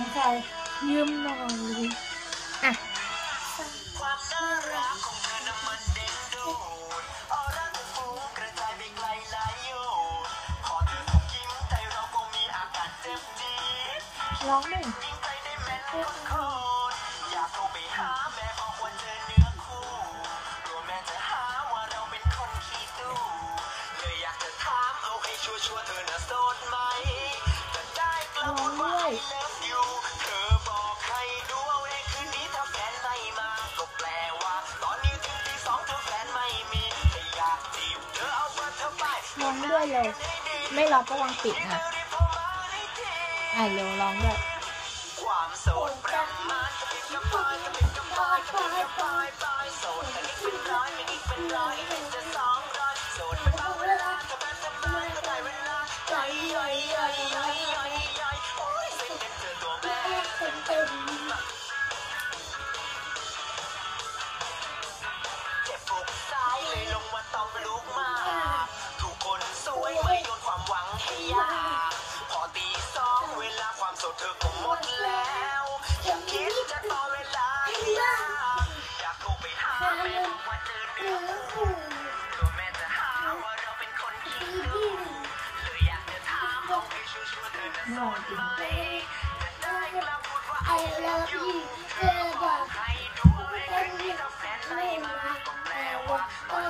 ของใครยืมหน่อยอะรักของเธอน้ำมันเด้งโดดออร่าเธอฟุ้งกระจายไปไกลหลายโยชน์พอเธอถูกยิ้มใจเราก็มีอาการเจ็บจี๊ดร้องหนึ่งยิ่งใจได้วยเลยไม่ร้องก็วางปิดค่ะอะเร็วร้องด้วยเป็นร้อยไม่อีกเป็นร้อยเป็นจะสองร้อยโสดเป็นบางเวลาถ้าแบบสบายก็ได้เวยโอ้ยเส้นเด็ดเจอตัวแม่เต็มเต็มเจ็บอกซ้ายเลยลงมาตอมลูกมาก คนสวยไม่โยนความหวังให้ยากพอตีสองเวลาความสดเธอคงหมดแล้ว อย่าคิดจะต่อเวลาให้ยากอยากโทรไปหาแม่บอกว่าเจอเนื้อคู่ตัวแม่จะหาว่าเราเป็นคนขี้ดื้อเลยอยากจะถามเอาให้ชัวร์เธอจะสดไหมจะได้กล้าพูดว่า I love you เธอบอกให้ดู ว่าตอน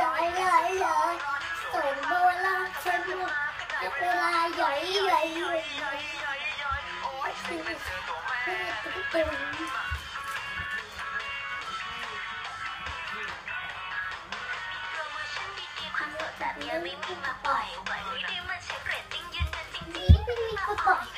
ลอยลอยลอยลอยโบราฉันมาเวลาย่อยย่อยย่อยย่อยโอ้ยสิเป็นเจอตัวแม่เป็นความสดแบบนี้ไม่มีมาปล่อยไม่ได้มาเช็คเรตติ้งยืนยันจริงไม่มีกระป๋อง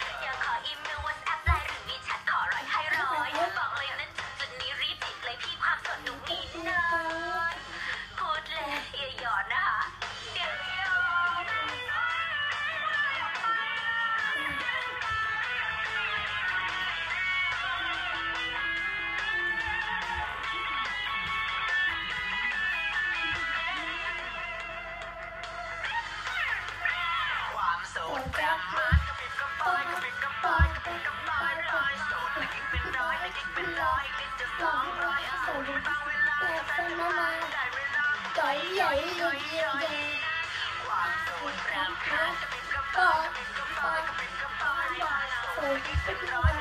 ็นร้อยและยิ่เป็นร้อยลิตจะสองร้อยเอาบางเวลาจะเป็นมานได้เวลาจ่อยใหญ่หลุดเดียความโสดรำคาญจะเป็นกระป๋าจะเป็นกระป๋าจะเป็นกระป๋าความโสดเป็นร้อย